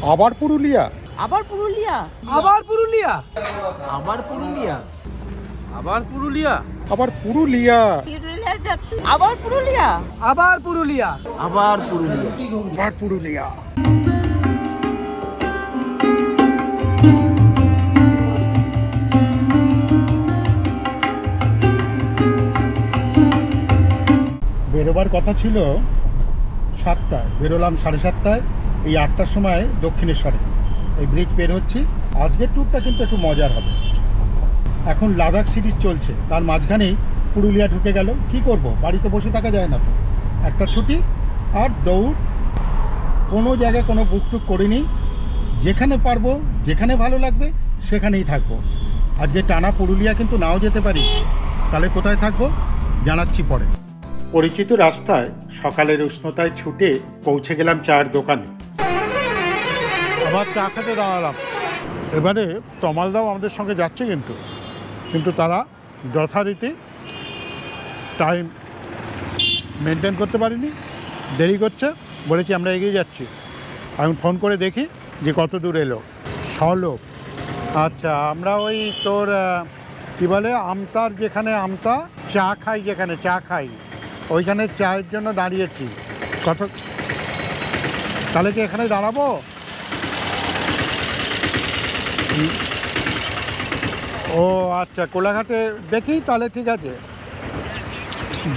আবার পুরুলিয়া? আবার পুরুলিয়া? আবার পুরুলিয়া? আবার পুরুলিয়া? আবার পুরুলিয়া? আবার পুরুলিয়া। পুরুলিয়া যাচ্ছি। আবার পুরুলিয়া? আবার পুরুলিয়া? আবার পুরুলিয়া। আবার পুরুলিয়া। বেরোবার কথা ছিল সাতটায়। বেরোলাম সাড়ে সাতটায়। এই আটটার সময় দক্ষিণেশ্বরে। এই ব্রিজ বের হচ্ছি। আজকের ট্যুরটা কিন্তু একটু মজার হবে। এখন লাদাখ সিরিজ চলছে। তার মাঝখানেই পুরুলিয়া ঢুকে গেল। কি করব? বাড়িতে বসে থাকা যায় না তো। একটা ছুটি আর দৌড়। কোনো জায়গায় কোনো বুক টুক করিনি। যেখানে পারব, যেখানে ভালো লাগবে, সেখানেই থাকব। আজকে টানা পুরুলিয়া কিন্তু নাও যেতে পারি। তাহলে কোথায় থাকব? জানাচ্ছি পরে। পরিচিত রাস্তায় সকালের উষ্ণতায় ছুটে পৌঁছে গেলাম চায়ের দোকানে। আবার চা খেতে দাঁড়ালাম। এবারে তমালদাও আমাদের সঙ্গে যাচ্ছে কিন্তু। কিন্তু তারা যথারীতি টাইম মেনটেন করতে পারিনি। দেরি করছে, বলেছি আমরা এগিয়ে যাচ্ছি। আমি ফোন করে দেখি যে কত দূর এলো। সলোক আচ্ছা আমরা ওই তোর কি বলে, আমতার যেখানে আমতা, চা খাই যেখানে, চা খাই। ওইখানে চায়ের জন্য দাঁড়িয়েছি। কত তাহলে কি এখানে দাঁড়াবো। ও আচ্ছা কোলাঘাটে দেখি, তাহলে ঠিক আছে।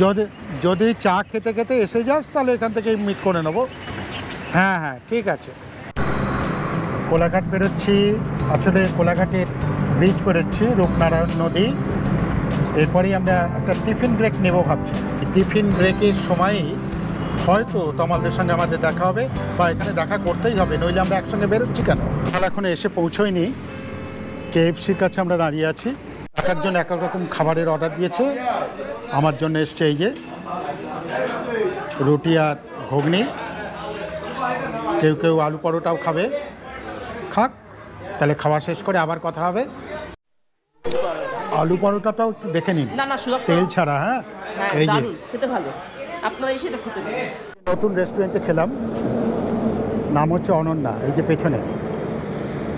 যদি যদি চা খেতে খেতে এসে যাস, তাহলে এখান থেকে মিট করে নেব। হ্যাঁ হ্যাঁ ঠিক আছে। কোলাঘাট বেরোচ্ছি। আসলে কোলাঘাটের ব্রিজ বেরোচ্ছি রূপনারায়ণ নদী। এরপরেই আমরা একটা টিফিন ব্রেক নেব ভাবছি। টিফিন ব্রেকের সময়ই হয়তো তোমাদের সঙ্গে আমাদের দেখা হবে, বা এখানে দেখা করতেই হবে, নইলে আমরা একসঙ্গে বেরোচ্ছি কেন? আমরা এখন এসে পৌঁছোইনি কেএফসির কাছে আমরা দাঁড়িয়ে আছি। এক একজন এক এক রকম খাবারের অর্ডার দিয়েছে। আমার জন্য এসছে এই যে রুটি আর ঘুগনি। কেউ কেউ আলু পরোটাও খাবে। খাক তাহলে খাওয়া শেষ করে আবার কথা হবে। আলু পরোটাটাও একটু দেখে নিন। তেল ছাড়া হ্যাঁ? হ্যাঁ এই যে। নতুন রেস্টুরেন্টে খেলাম। নাম হচ্ছে অনন্যা এই যে পেছনে।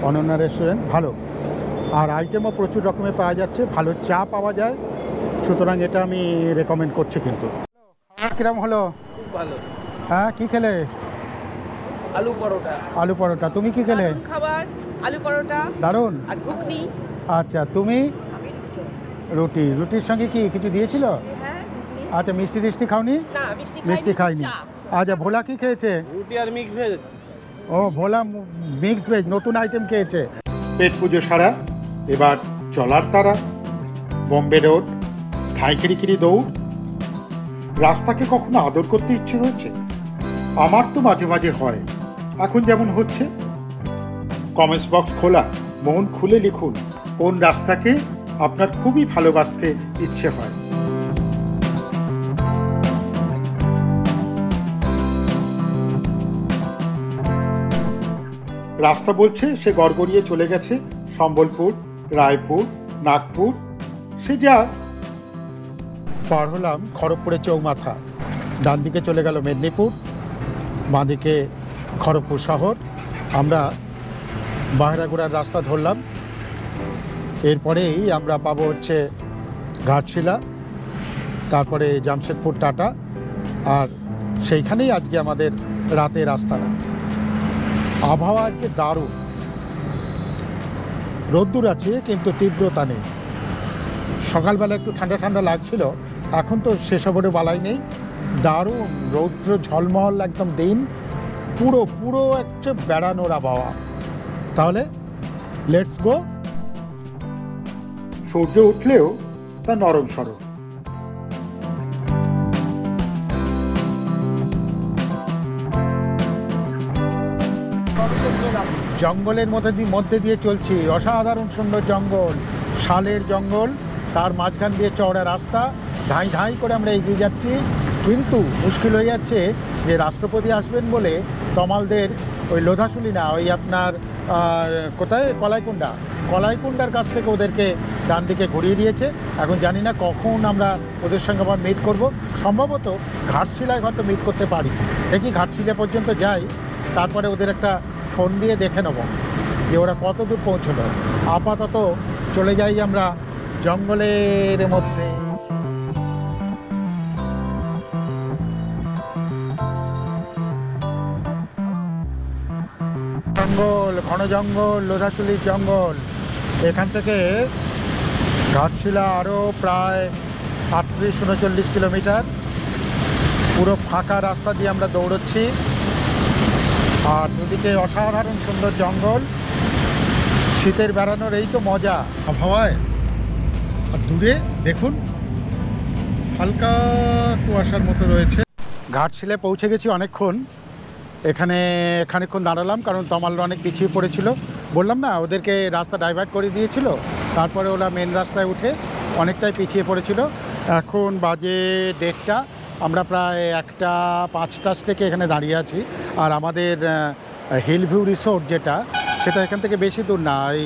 অনন্যা রেস্টুরেন্ট ভালো। আর আইটেমও প্রচুর রকমের পাওয়া যাচ্ছে ভালো চা পাওয়া যায় সুতরাং এটা আমি রেকমেন্ড করছি কিন্তু। খাবার কিরম হলো? খুব ভালো। হ্যাঁ কি খেলে? আলু পরোটা। আলু পরোটা তুমি কি খেলে? খাবার আলু পরোটা। দারুণ? আর ঘুগনি। আচ্ছা তুমি? রুটি। রুটির সঙ্গে কি কিছু দিয়েছিল? হ্যাঁ আচ্ছা মিষ্টি টিষ্টি খাওনি? মিষ্টি মিষ্টি খাইনি আচ্ছা ভোলা কি খেয়েছে? রুটি আর মিক্স ভেজ। ও ভোলা মিক্সড ভেজ নতুন আইটেম খেয়েছে। পেট পুজো সারা, এবার চলার তারা, বম্বে রোড ধাইকিরিকিরি দৌড়। রাস্তাকে কখনো আদর করতে ইচ্ছে হয়েছে? আমার তো মাঝে মাঝে হয়। এখন যেমন হচ্ছে কমেন্টস বক্স খোলা, মন খুলে লিখুন, কোন রাস্তাকে আপনার খুবই ভালোবাসতে ইচ্ছে হয়। রাস্তা বলছে সে গড়গড়িয়ে চলে গেছে সম্বলপুর, রায়পুর, নাগপুর। সে যা পার হলাম খড়গপুরের চৌমাথা। ডান দিকে চলে গেল মেদিনীপুর বাঁদিকে খড়গপুর শহর। আমরা বাহরাগুড়ার রাস্তা ধরলাম। এরপরেই আমরা পাবো হচ্ছে ঘাটশিলা, তারপরে জামশেদপুর টাটা। আর সেইখানেই আজকে আমাদের রাতের আস্তানা। আবহাওয়া আজকে দারুণ। রোদ্দুর আছে, কিন্তু তীব্রতা নেই। সকালবেলা একটু ঠান্ডা ঠান্ডা লাগছিল, এখন তো সেসবেরও বালাই নেই। দারুণ, রৌদ্র ঝলমহল একদম দিন। পুরো পুরো একটা বেড়ানোর আবহাওয়া। তাহলে লেটস গো সূর্য উঠলেও তা নরম সরম জঙ্গলের মধ্যে দিয়ে মধ্যে দিয়ে চলছি। অসাধারণ সুন্দর জঙ্গল। শালের জঙ্গল, তার মাঝখান দিয়ে চওড়া রাস্তা। ধাঁই ধাঁই করে আমরা এগিয়ে যাচ্ছি। কিন্তু মুশকিল হয়ে যাচ্ছে যে রাষ্ট্রপতি আসবেন বলে তমালদের ওই লোধাশুলি না, ওই আপনার কোথায়? কলাইকুণ্ডা। কলাইকুণ্ডার কাছ থেকে ওদেরকে ডান দিকে ঘুরিয়ে দিয়েছে। এখন জানি না কখন আমরা ওদের সঙ্গে আবার মিট করব। সম্ভবত ঘাটশিলায় হয়তো মিট করতে পারি। দেখি ঘাটশিলা পর্যন্ত যাই। তারপরে ওদের একটা ফোন দিয়ে দেখে নেব যে ওরা কত দূর পৌঁছলো। আপাতত চলে যাই আমরা জঙ্গলের মধ্যে। জঙ্গল, ঘন জঙ্গল লোধাশুলির জঙ্গল। এখান থেকে ঘাটশিলা আরও প্রায় আটত্রিশ, উনচল্লিশ কিলোমিটার। পুরো ফাঁকা রাস্তা দিয়ে আমরা দৌড়চ্ছি। আর দুদিকে অসাধারণ সুন্দর জঙ্গল। শীতের বেড়ানোর এই তো মজা। আবহাওয়ায় আর দূরে দেখুন, হালকা কুয়াশার মতো রয়েছে। ঘাটশিলে পৌঁছে গেছি অনেকক্ষণ। এখানে খানিকক্ষণ দাঁড়ালাম কারণ তমালরা অনেক পিছিয়ে পড়েছিল। বললাম না, ওদেরকে রাস্তা ডাইভার্ট করে দিয়েছিল। তারপরে ওরা মেন রাস্তায় উঠে অনেকটাই পিছিয়ে পড়েছিল। এখন বাজে দেড়টা। আমরা প্রায় একটা পাঁচটার থেকে এখানে দাঁড়িয়ে আছি। আর আমাদের হিল ভিউ রিসোর্ট যেটা, সেটা এখান থেকে বেশি দূর না, এই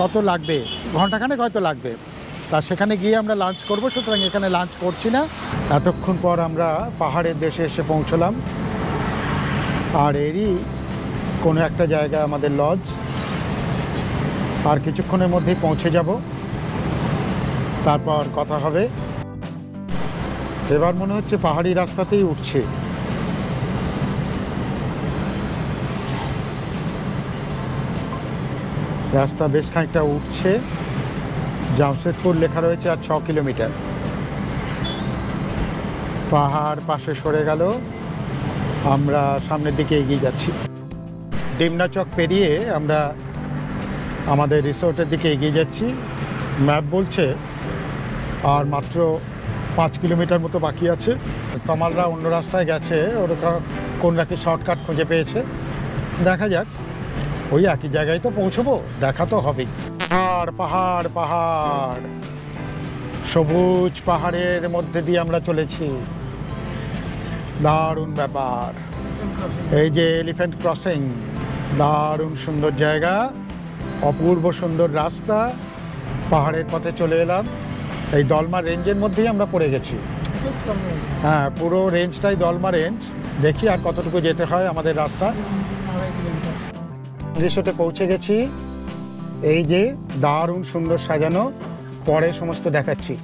কত লাগবে? ঘন্টাখানেক হয়তো লাগবে। তা সেখানে গিয়ে আমরা লাঞ্চ করব, সুতরাং এখানে লাঞ্চ করছি না। এতক্ষণ পর আমরা পাহাড়ের দেশে এসে পৌঁছলাম। আর এরই কোনো একটা জায়গা আমাদের লজ আর কিছুক্ষণের মধ্যেই পৌঁছে যাব। তারপর কথা হবে। এবার মনে হচ্ছে পাহাড়ি রাস্তাতেই উঠছে। রাস্তা বেশ খানিকটা উঠছে। জামশেদপুর লেখা রয়েছে আর ছ কিলোমিটার। পাহাড় পাশে সরে গেল। আমরা সামনের দিকে এগিয়ে যাচ্ছি। ডিমনা চক পেরিয়ে আমরা আমাদের রিসোর্টের দিকে এগিয়ে যাচ্ছি। ম্যাপ বলছে আর মাত্র পাঁচ কিলোমিটার মতো বাকি আছে। তমালরা অন্য রাস্তায় গেছে, ওরা কোন রাখি শর্টকাট খুঁজে পেয়েছে। দেখা যাক। ওই একই জায়গায় তো পৌঁছবো, দেখা তো হবেই। পাহাড় পাহাড় পাহাড়। সবুজ পাহাড়ের মধ্যে দিয়ে আমরা চলেছি। দারুণ ব্যাপার। এই যে এলিফ্যান্ট ক্রসিং দারুণ সুন্দর জায়গা, অপূর্ব সুন্দর রাস্তা, পাহাড়ের পথে চলে এলাম। এই দলমা রেঞ্জের মধ্যেই আমরা পড়ে গেছি। হ্যাঁ পুরো রেঞ্জটাই দলমা রেঞ্জ দেখি আর কতটুকু যেতে হয় আমাদের রাস্তা। রিসোর্টে পৌঁছে গেছি। এই যে দারুণ সুন্দর সাজানো, পরে সমস্ত দেখাচ্ছি।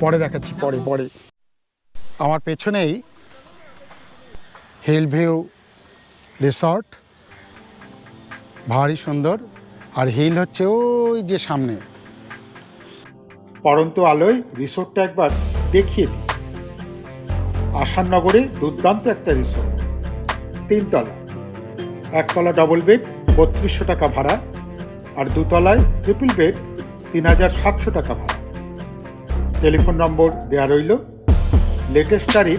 পরে দেখাচ্ছি, পরে পরে। আমার পেছনেই হিল ভিউ রিসর্ট ভারী সুন্দর। আর হিল হচ্ছে ওই যে সামনে। পরন্ত আলোয় রিসোর্টটা একবার দেখিয়ে দিই। আসাননগরে দুর্দান্ত একটা রিসোর্ট তিনতলা। একতলা ডবল বেড বত্রিশশো টাকা ভাড়া আর দুতলায় ট্রিপল বেড তিন হাজার সাতশো টাকা ভাড়া। টেলিফোন নম্বর দেওয়া রইল। লেটেস্ট তারিখ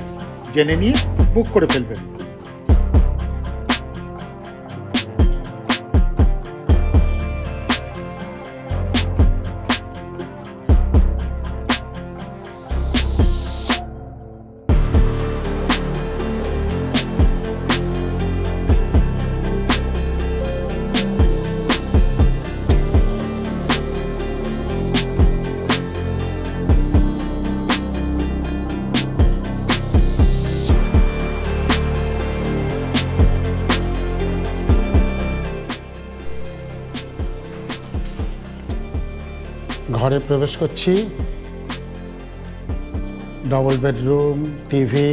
জেনে নিয়ে বুক করে ফেলবেন। ঘরে প্রবেশ করছি। ডবল বেডরুম টিভি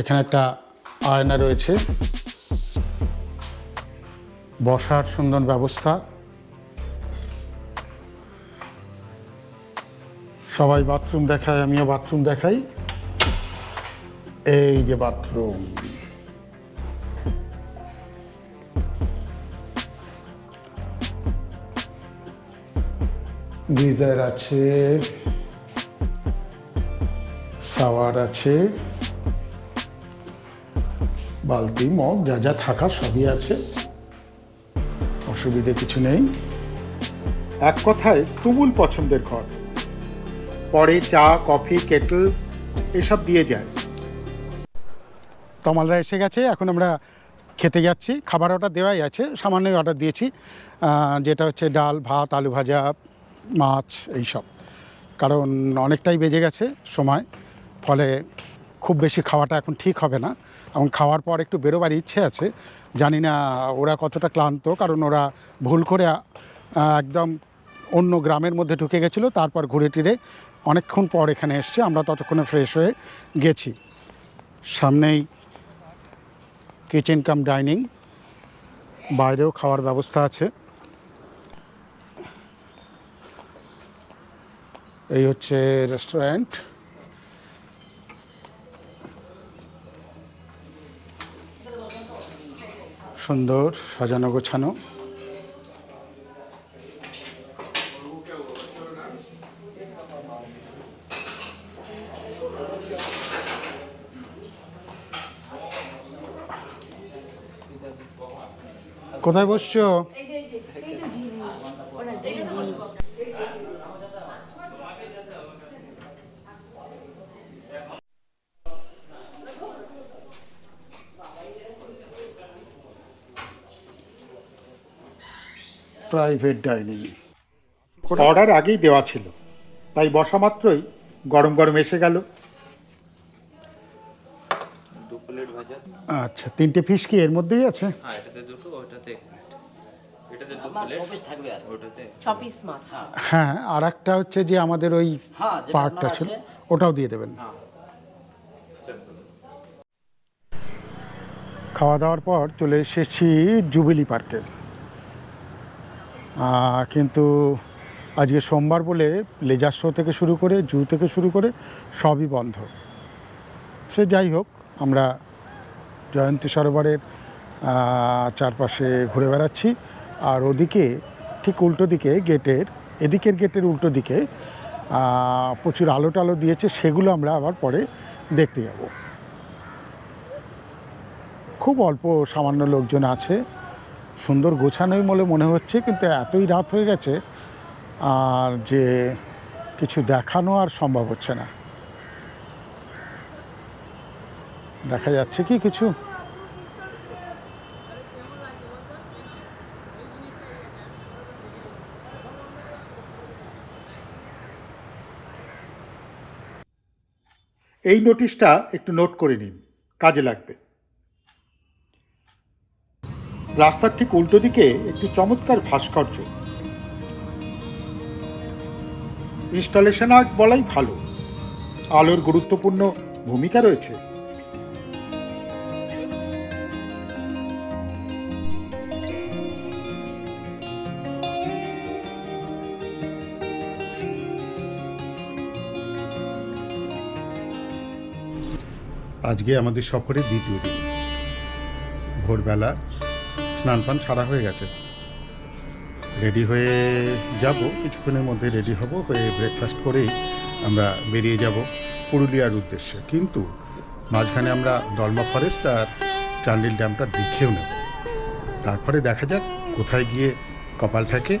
এখানে একটা আয়না রয়েছে। বসার সুন্দর ব্যবস্থা। সবাই বাথরুম দেখায়, আমিও বাথরুম দেখাই। এই যে বাথরুম গিজার আছে, সাওয়ার আছে, বালতি, মগ, যা যা থাকা সবই আছে। অসুবিধে কিছু নেই। এক কথায় তুমুল পছন্দের ঘর। পরে চা, কফি, কেটল, এসব দিয়ে যায়। তমালরা এসে গেছে, এখন আমরা খেতে যাচ্ছি। খাবার অর্ডার দেওয়াই আছে, সামান্যই অর্ডার দিয়েছি। যেটা হচ্ছে ডাল, ভাত, আলু ভাজা মাছ এইসব। কারণ অনেকটাই বেজে গেছে সময়, ফলে খুব বেশি খাওয়াটা এখন ঠিক হবে না। এবং খাওয়ার পর একটু বেরোবার ইচ্ছে আছে। জানি না ওরা কতটা ক্লান্ত, কারণ ওরা ভুল করে একদম অন্য গ্রামের মধ্যে ঢুকে গেছিল, তারপর ঘুরে টিরে অনেকক্ষণ পর এখানে এসছে, আমরা ততক্ষণে ফ্রেশ হয়ে গেছি। সামনেই কিচেন কাম ডাইনিং বাইরেও খাওয়ার ব্যবস্থা আছে। এই হচ্ছে রেস্টুরেন্ট সুন্দর সাজানো গোছানো। কোথায় বসছো? Private dining. অর্ডার আগেই দেওয়া ছিল। তাই বসা মাত্রই গরম গরম এসে গেল। আচ্ছা তিনটে ফিশ কি এর মধ্যেই আছে? হ্যাঁ এটাতে দুটো ওটাতে এক প্লেট। এটাতে দু প্লেট ওটাতে ছ পিস মাছ হ্যাঁ। আর একটা হচ্ছে যে আমাদের ওই হ্যাঁ, পার্টটা ছিল ওটাও দিয়ে দেবেন। হ্যাঁ। খাওয়া দাওয়ার পর চলে এসেছি জুবিলি পার্কে। কিন্তু আজকে সোমবার বলে লেজার শো থেকে শুরু করে জু থেকে শুরু করে সবই বন্ধ। সে যাই হোক, আমরা জয়ন্তী সরোবরের চারপাশে ঘুরে বেড়াচ্ছি। আর ওদিকে, ঠিক উল্টো দিকে গেটের, এদিকের গেটের উল্টো দিকে প্রচুর আলো টালো দিয়েছে, সেগুলো আমরা আবার পরে দেখতে যাব। খুব অল্প সামান্য লোকজন আছে। সুন্দর গোছানোই বলে মনে হচ্ছে, কিন্তু এতই রাত হয়ে গেছে আর যে কিছু দেখানো আর সম্ভব হচ্ছে না। দেখা যাচ্ছে কি কিছু? এই নোটিশটা একটু নোট করে নিন, কাজে লাগবে। রাস্তার ঠিক উল্টো দিকে একটি চমৎকার ভাস্কর্য। ইনস্টলেশন আর্ট বলাই ভালো। আলোর গুরুত্বপূর্ণ ভূমিকা রয়েছে। আজকে আমাদের সফরের দ্বিতীয় দিন। ভোরবেলা স্নান পান সারা হয়ে গেছে। রেডি হয়ে যাব, কিছুক্ষণের মধ্যে রেডি হব, হয়ে ব্রেকফাস্ট করেই আমরা বেরিয়ে যাব পুরুলিয়ার উদ্দেশ্যে। কিন্তু মাঝখানে আমরা দলমা ফরেস্ট আর চান্ডিল ড্যামটা দেখেও নেব। তারপরে দেখা যাক কোথায় গিয়ে কপাল থাকে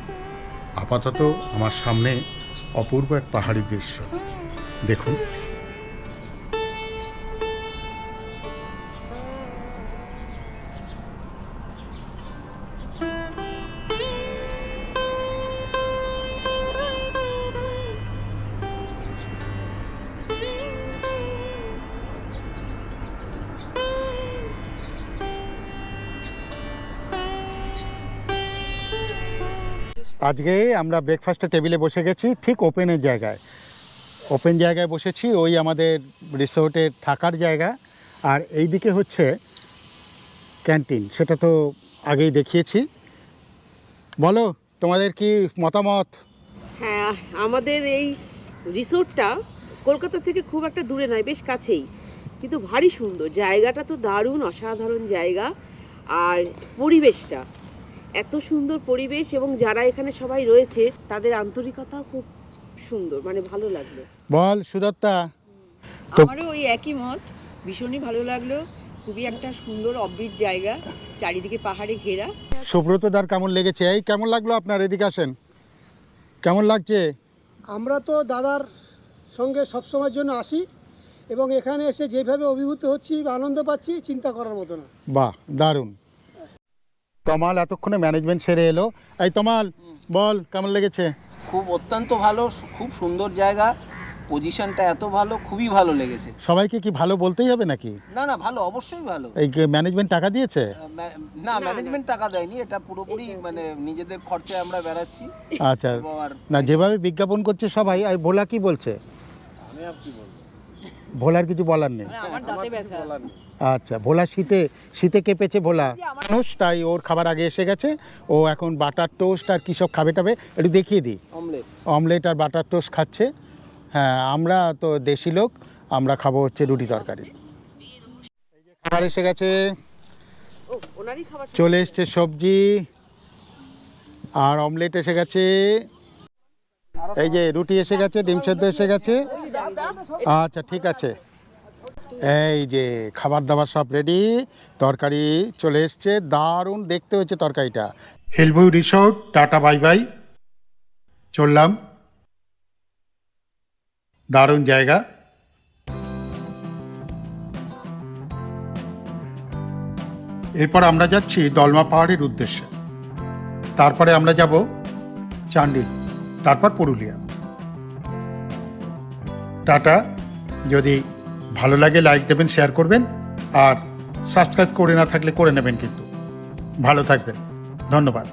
আপাতত আমার সামনে অপূর্ব এক পাহাড়ি দৃশ্য। দেখুন। আজকে আমরা ব্রেকফাস্টের টেবিলে বসে গেছি, ঠিক ওপেনের জায়গায়। ওপেন জায়গায় বসেছি, ওই আমাদের রিসোর্টের থাকার জায়গা। আর এই দিকে হচ্ছে ক্যান্টিন সেটা তো আগেই দেখিয়েছি। বলো, তোমাদের কি মতামত? হ্যাঁ আমাদের এই রিসোর্টটা কলকাতা থেকে খুব একটা দূরে নয়, বেশ কাছেই। কিন্তু ভারী সুন্দর, জায়গাটা তো দারুণ, অসাধারণ জায়গা। আর পরিবেশটা এত সুন্দর পরিবেশ এবং যারা এখানে সবাই রয়েছে তাদের আন্তরিকতাও খুব সুন্দর মানে ভালো লাগল। বল সুদত্তা। আমারও ওই একই মত ভীষণই ভালো লাগল। খুবই একটা সুন্দর অব্বিট জায়গা চারিদিকে পাহাড়ে ঘেরা। সুব্রতদার কেমন লেগেছে? এই কেমন লাগল আপনার? এদিকে আসেন। কেমন লাগছে? আমরা তো দাদার সঙ্গে সবসময়ের জন্য আসি এবং এখানে এসে যেভাবে অভিভূত হচ্ছি বা আনন্দ পাচ্ছি চিন্তা করার মতো না। বাহ দারুণ। তমাল এতক্ষণে ম্যানেজমেন্ট সেরে এলো। এই তমাল বল কেমন লেগেছে? খুব অত্যন্ত ভালো খুব সুন্দর জায়গা। পজিশনটা এত ভালো খুবই ভালো লেগেছে। সবাইকে কি ভালো বলতেই হবে নাকি? না না ভালো অবশ্যই ভালো। এই ম্যানেজমেন্ট টাকা দিয়েছে? না ম্যানেজমেন্ট টাকা দেয়নি এটা পুরোপুরি মানে নিজেদের খরচায় আমরা বেড়াচ্ছি। আচ্ছা না যেভাবে বিজ্ঞাপন করছে সবাই আর ভোলা কি বলছে? আমি আপনি বলব? ভোলার কিছু বলার নেই। আমার দাঁতে ব্যথা। আচ্ছা ভোলা শীতে শীতে কেঁপেছে ভোলা। মানুষ তাই ওর খাবার আগে এসে গেছে। ও এখন বাটার টোস্ট আর কী সব খাবে টাবে একটু দেখিয়ে দিই। অমলেট। অমলেট আর বাটার টোস্ট খাচ্ছে। হ্যাঁ আমরা তো দেশি লোক আমরা খাব হচ্ছে রুটি তরকারি। খাবার এসে গেছে। চলে এসছে। সবজি। আর অমলেট এসে গেছে। এই যে রুটি এসে গেছে ডিম সেদ্ধ এসে গেছে। আচ্ছা ঠিক আছে। এই যে খাবার দাবার সব রেডি তরকারি চলে এসছে, দারুণ দেখতে হচ্ছে তরকারিটা। Hill view resort tata bye bye চললাম। দারুণ জায়গা। এরপর আমরা যাচ্ছি দলমা পাহাড়ের উদ্দেশ্যে। তারপরে আমরা যাব চান্ডিল তারপর পুরুলিয়া। টাটা, যদি ভালো লাগে লাইক দেবেন শেয়ার করবেন। আর সাবস্ক্রাইব করে না থাকলে করে নেবেন কিন্তু। ভালো থাকবেন। ধন্যবাদ।